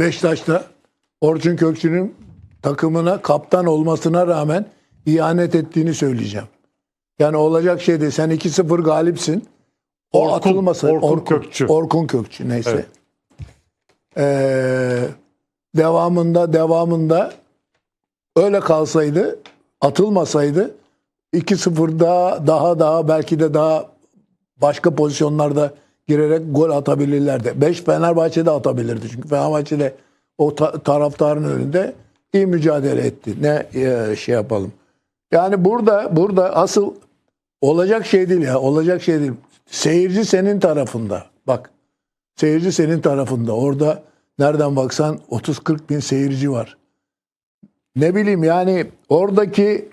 Beşiktaş'ta Orçun Kökçü'nün takımına kaptan olmasına rağmen ihanet ettiğini söyleyeceğim. Yani olacak şey değil. Sen 2-0 galipsin. O Orkun- atılmasa Orkun Kökçü. Orkun Kökçü neyse. Evet. Ee, devamında devamında öyle kalsaydı atılmasaydı 2-0 daha daha daha belki de daha başka pozisyonlarda girerek gol atabilirlerdi. 5 Fenerbahçe'de atabilirdi. Çünkü Fenerbahçe'de o ta- taraftarın önünde iyi mücadele etti. Ne e, şey yapalım. Yani burada burada asıl olacak şey değil ya. Olacak şey değil. Seyirci senin tarafında. Bak. Seyirci senin tarafında. Orada nereden baksan 30-40 bin seyirci var. Ne bileyim yani oradaki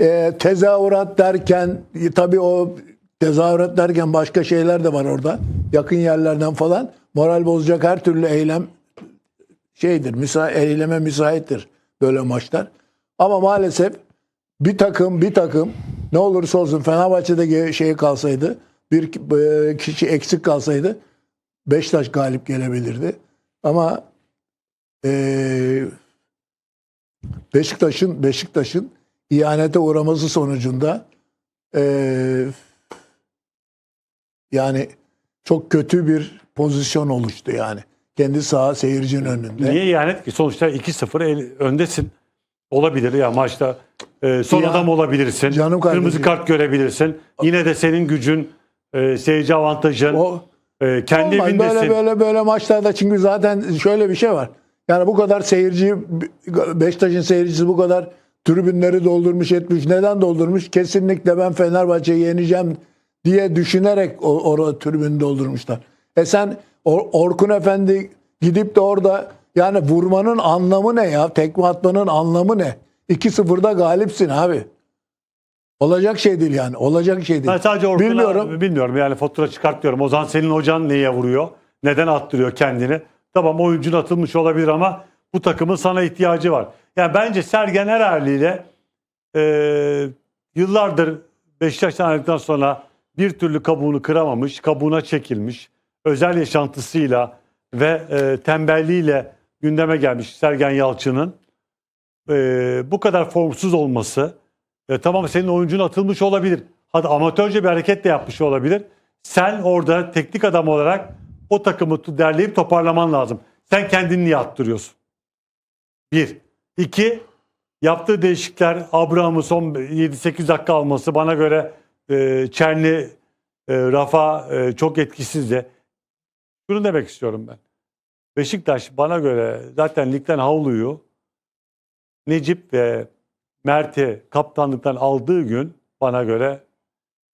e, tezahürat derken e, tabii o tezahürat derken başka şeyler de var orada. Yakın yerlerden falan moral bozacak her türlü eylem şeydir. Müsa eyleme müsaittir böyle maçlar. Ama maalesef bir takım bir takım ne olursa olsun Fenerbahçe'de şey kalsaydı bir e, kişi eksik kalsaydı Beşiktaş galip gelebilirdi. Ama e, Beşiktaş'ın Beşiktaş'ın ihanete uğraması sonucunda e, yani çok kötü bir pozisyon oluştu yani. Kendi saha seyircinin önünde. Niye ihanet ki? Sonuçta 2-0 el- öndesin. Olabilir ya maçta. e, son Ya, adam olabilirsin. canım Kırmızı kart görebilirsin. Yine de senin gücün, e, seyirci avantajın, O e, kendi Olmaz. evindesin. Böyle böyle böyle maçlarda çünkü zaten şöyle bir şey var. Yani bu kadar seyirci Beşiktaş'ın seyircisi bu kadar tribünleri doldurmuş etmiş. Neden doldurmuş? Kesinlikle ben Fenerbahçe'yi yeneceğim diye düşünerek o, orada tribünü doldurmuşlar. E sen Or- Orkun Efendi gidip de orada yani vurmanın anlamı ne ya? Tekme atmanın anlamı ne? 2-0'da galipsin abi. Olacak şey değil yani. Olacak şey değil. Ben sadece Orkun'a Bilmiyorum. bilmiyorum yani fatura çıkartmıyorum. O zaman senin hocan neye vuruyor? Neden attırıyor kendini? Tamam oyuncun atılmış olabilir ama bu takımın sana ihtiyacı var. Yani bence Sergen her haliyle e, yıllardır Beşiktaş'tan ayrıldıktan sonra bir türlü kabuğunu kıramamış, kabuğuna çekilmiş, özel yaşantısıyla ve e, tembelliğiyle gündeme gelmiş Sergen Yalçın'ın e, bu kadar formsuz olması e, tamam senin oyuncun atılmış olabilir. Hadi amatörce bir hareket de yapmış olabilir. Sen orada teknik adam olarak o takımı derleyip toparlaman lazım. Sen kendini niye attırıyorsun? Bir. İki. Yaptığı değişiklikler Abraham'ı son 7-8 dakika alması bana göre e, Çerni, Rafa e, çok etkisizdi. Şunu demek istiyorum ben. Beşiktaş bana göre zaten ligden havluyu Necip ve Mert'i kaptanlıktan aldığı gün bana göre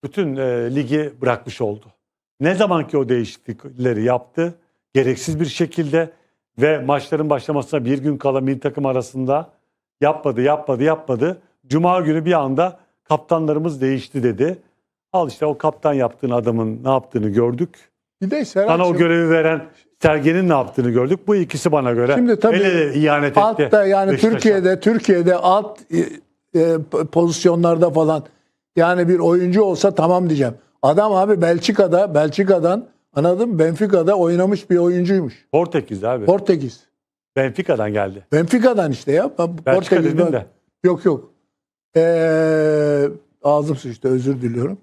bütün e, ligi bırakmış oldu. Ne zaman ki o değişiklikleri yaptı gereksiz bir şekilde ve maçların başlamasına bir gün kala milli takım arasında yapmadı yapmadı yapmadı. Cuma günü bir anda kaptanlarımız değişti dedi. Al işte o kaptan yaptığın adamın ne yaptığını gördük. Bir de Sana o görevi veren Sergen'in ne yaptığını gördük. Bu ikisi bana göre. Şimdi tabii Hele de ihanet etti. altta yani Beşiktaş'a. Türkiye'de Türkiye'de alt e, e, pozisyonlarda falan yani bir oyuncu olsa tamam diyeceğim. Adam abi Belçika'da Belçika'dan anladın mı? Benfica'da oynamış bir oyuncuymuş. Portekiz abi. Portekiz. Benfica'dan geldi. Benfica'dan işte ya. Belçika Portekiz- dedin de. Yok yok. Ee, ağzım sıçtı özür diliyorum.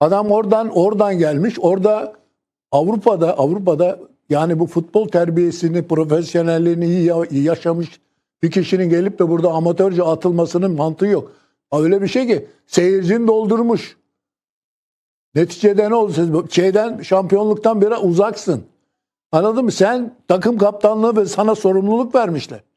Adam oradan oradan gelmiş. Orada Avrupa'da Avrupa'da yani bu futbol terbiyesini, profesyonelliğini iyi, ya- iyi yaşamış bir kişinin gelip de burada amatörce atılmasının mantığı yok. Öyle bir şey ki seyircini doldurmuş. Neticede ne oldu? Siz Şeyden şampiyonluktan beri uzaksın. Anladın mı? Sen takım kaptanlığı ve sana sorumluluk vermişler.